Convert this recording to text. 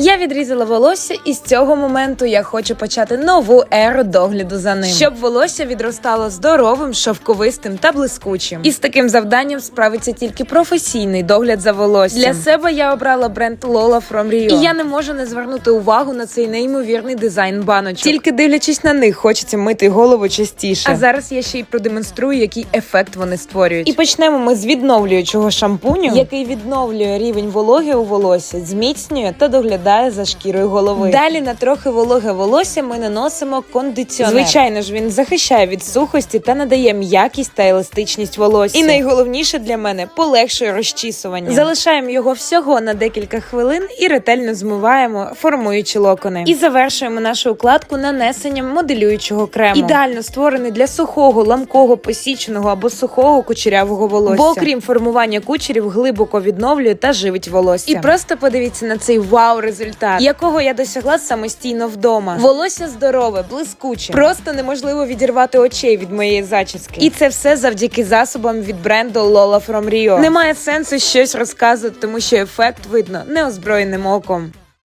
Я відрізала волосся, і з цього моменту я хочу почати нову еру догляду за ним, щоб волосся відростало здоровим, шовковистим та блискучим. І з таким завданням справиться тільки професійний догляд за волоссям. Для себе я обрала бренд Lola From Rio. І я не можу не звернути увагу на цей неймовірний дизайн баночок. Тільки дивлячись на них, хочеться мити голову частіше. А зараз я ще й продемонструю, який ефект вони створюють. І почнемо ми з відновлюючого шампуню, який відновлює рівень вологи у волосся, зміцнює та доглядає за шкірою голови. Далі на трохи вологе волосся ми наносимо кондиціонер. Звичайно ж, він захищає від сухості та надає м'якість та еластичність волосся. І найголовніше для мене полегшує розчісування. Залишаємо його всього на декілька хвилин і ретельно змиваємо, формуючи локони. І завершуємо нашу укладку нанесенням моделюючого крему. Ідеально створений для сухого, ламкого, посіченого або сухого кучерявого волосся. Бо окрім формування кучерів, глибоко відновлює та живить волосся. І просто подивіться на цей вау результат, якого я досягла самостійно вдома. Волосся здорове, блискуче. Просто неможливо відірвати очей від моєї зачіски. І це все завдяки засобам від бренду Lola From Rio. Немає сенсу щось розказувати, тому що ефект видно неозброєним оком.